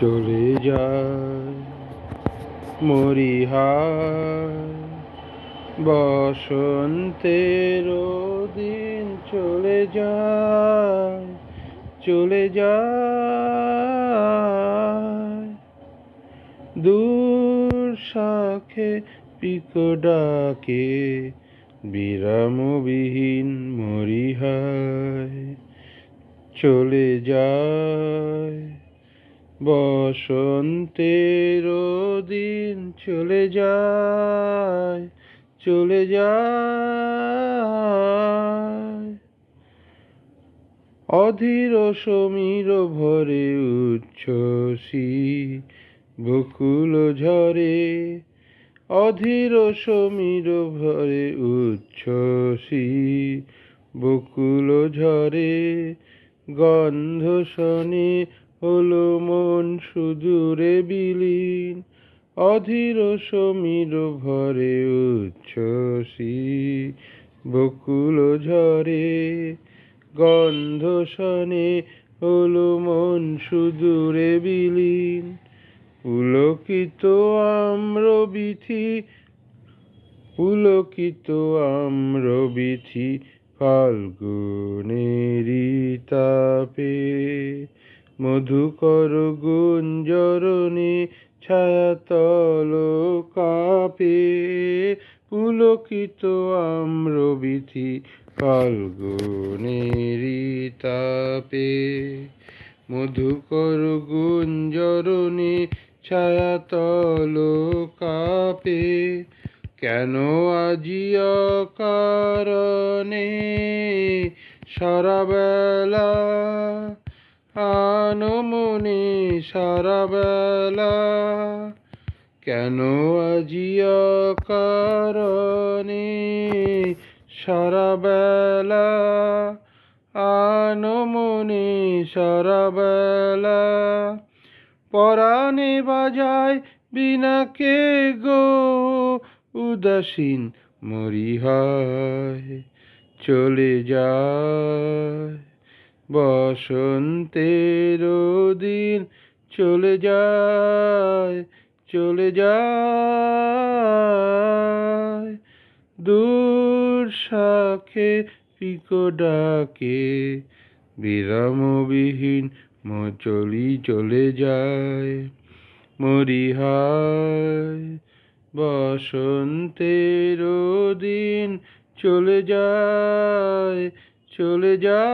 চলে যায় মরিহায় বসন্তের দিন চলে যায় চলে যায়। দূর শাখে পিকো ডাকে, বিরামবিহীন মরিহায় চলে যায় বসন্তের দিন চলে যায় চলে যায়। অধীর সমীর ভরে উচ্ছ্বসী বকুল ঝরে, অধীর সমীর ভরে উচ্ছ্বসী বকুল ঝরে, গন্ধ শনে হলো মন সুদূরে বিলীন, অধীর সমীর ভরে উচ্ছ্বসী, বকুল ঝরে, গন্ধ শনে হলো মন সুদূরে বিলীন। পুলকিত আম্র বিথি পুলকিত আম্র বিথি ফাল্গুনেরি তাপে মধুকর গুঞ্জরণে ছায়াতল কাপে, পুলকিত আম্র বিথি ফাল্গুনেরি তাপে। মধুকর গুঞ্জরণে ছায়াতল কাপে, কেন আজিয়া কারণে সারাবেলা আনমনে সারাবেলা, কেন আজিয়া কারণে সারাবেলা? আনমনে সারাবেলা, পরাণে বাজায় বিনাকে গো? উদাসীন মরিহায় চলে যায় বসন্তের দিন চলে যায় চলে যায়। দূর শাখে পিকো ডাকে, বিরামবিহীন মচলি চলে যায়। মরিহায়, বসন্তের দিন চলে যায় চলে যায়।